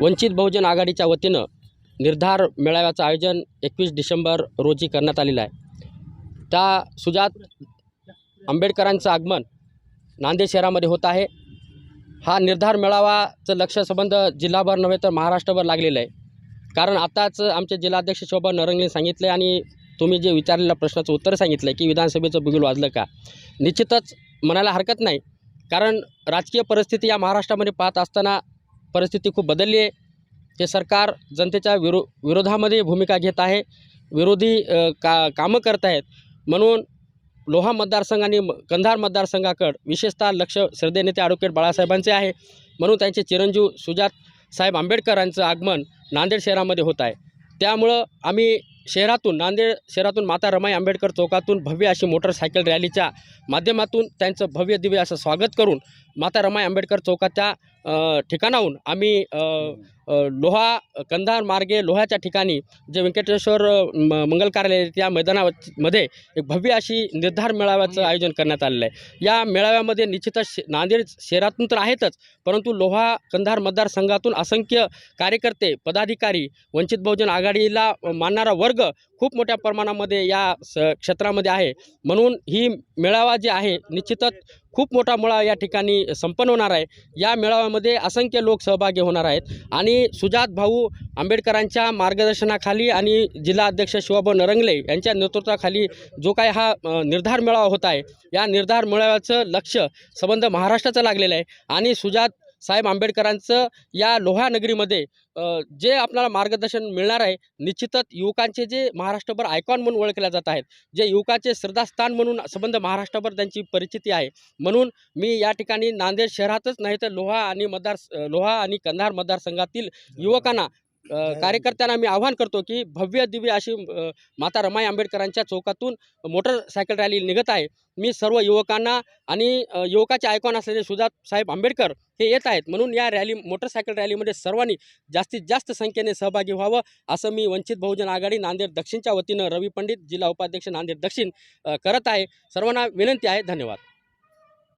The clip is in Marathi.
वंचित बहुजन आघाडीच्या वतीनं निर्धार मेळाव्याचं आयोजन एकवीस डिसेंबर रोजी करण्यात आलेलं आहे. त्या सुजात आंबेडकरांचं आगमन नांदेड शहरामध्ये होत आहे. हा निर्धार मेळावाचं लक्ष संबंध जिल्हाभर नव्हे तर महाराष्ट्रभर लागलेलं आहे. कारण आताच आमचे जिल्हाध्यक्ष शोभा नरंगने सांगितले आणि तुम्ही जे विचारलेल्या प्रश्नाचं उत्तर सांगितलं आहे की विधानसभेचं बिगुल वाजलं का? निश्चितच म्हणायला हरकत नाही. कारण राजकीय परिस्थिती या महाराष्ट्रामध्ये पाहत असताना परिस्थिती खूप बदलली आहे. हे सरकार जनतेच्या विरो विरोधामध्ये भूमिका घेत आहे. विरोधी का कामं करत आहेत. म्हणून लोहा मतदारसंघ आणि कंधार मतदारसंघाकडं विशेषतः लक्ष श्रद्धे नेते ॲडव्होकेट बाळासाहेबांचे आहे. म्हणून त्यांचे चिरंजीव सुजात साहेब आंबेडकरांचं आगमन नांदेड शहरामध्ये होत आहे. त्यामुळं आम्ही शहरातून नांदेड शहरातून माता रमाई आंबेडकर चौकातून भव्य अशी मोटरसायकल रॅलीच्या माध्यमातून त्यांचं भव्य दिव्य असं स्वागत करून माता रमाई आंबेडकर चौकाच्या ठिकाणाहून आम्ही लोहा कंधार मार्गे लोह्याच्या ठिकाणी जे व्यंकटेश्वर मंगल कार्यालय त्या मैदानामध्ये एक भव्य अशी निर्धार मेळाव्याचं आयोजन करण्यात आलेलं आहे. या मेळाव्यामध्ये निश्चितच शे- नांदेड शहरातून तर आहेतच परंतु लोहा कंधार मतदारसंघातून असंख्य कार्यकर्ते पदाधिकारी वंचित बहुजन आघाडीला मानणारा वर्ग खूप मोठ्या प्रमाणामध्ये या स क्षेत्रामध्ये आहे. म्हणून ही मेळावा जे आहे निश्चितच खूप मोठा मेळावा या ठिकाणी संपन्न होणार आहे. या मेळाव्यामध्ये असंख्य लोक सहभागी होणार आहेत. आणि सुजात भाऊ आंबेडकरांच्या मार्गदर्शनाखाली आणि जिल्हा अध्यक्ष शिवाभाऊ नरंगले यांच्या नेतृत्वाखाली जो काय हा निर्धार मेळावा होत आहे या निर्धार मेळाव्याचं लक्ष संबंध महाराष्ट्राचं लागलेलं आहे. आणि सुजात साहेब आंबेडकरांचं या लोहा नगरीमध्ये जे आपल्याला मार्गदर्शन मिळणार आहे निश्चितच युवकांचे जे महाराष्ट्रभर आयकॉन म्हणून ओळखल्या जात आहेत जे युवकांचे श्रद्धास्थान म्हणून संबंध महाराष्ट्रभर त्यांची परिचिती आहे. म्हणून मी या ठिकाणी नांदेड शहरातच नाही तर लोहा आणि मतदार लोहा आणि कंधार मतदारसंघातील युवकांना कार्यकर्त्यांना मी आवाहन करतो की भव्य दिव्य अशी माता रमाई आंबेडकरांच्या चौकातून मोटरसायकल रॅली निघत आहे. मी सर्व युवकांना आणि युवकाचे आयकॉन असलेले सुजात साहेब आंबेडकर हे येत आहेत. म्हणून या रॅली मोटरसायकल रॅलीमध्ये सर्वांनी जास्तीत जास्त संख्येने सहभागी व्हावं असं मी वंचित बहुजन आघाडी नांदेड दक्षिणच्या वतीनं रवी पंडित जिल्हा उपाध्यक्ष नांदेड दक्षिण करत आहे. सर्वांना विनंती आहे. धन्यवाद.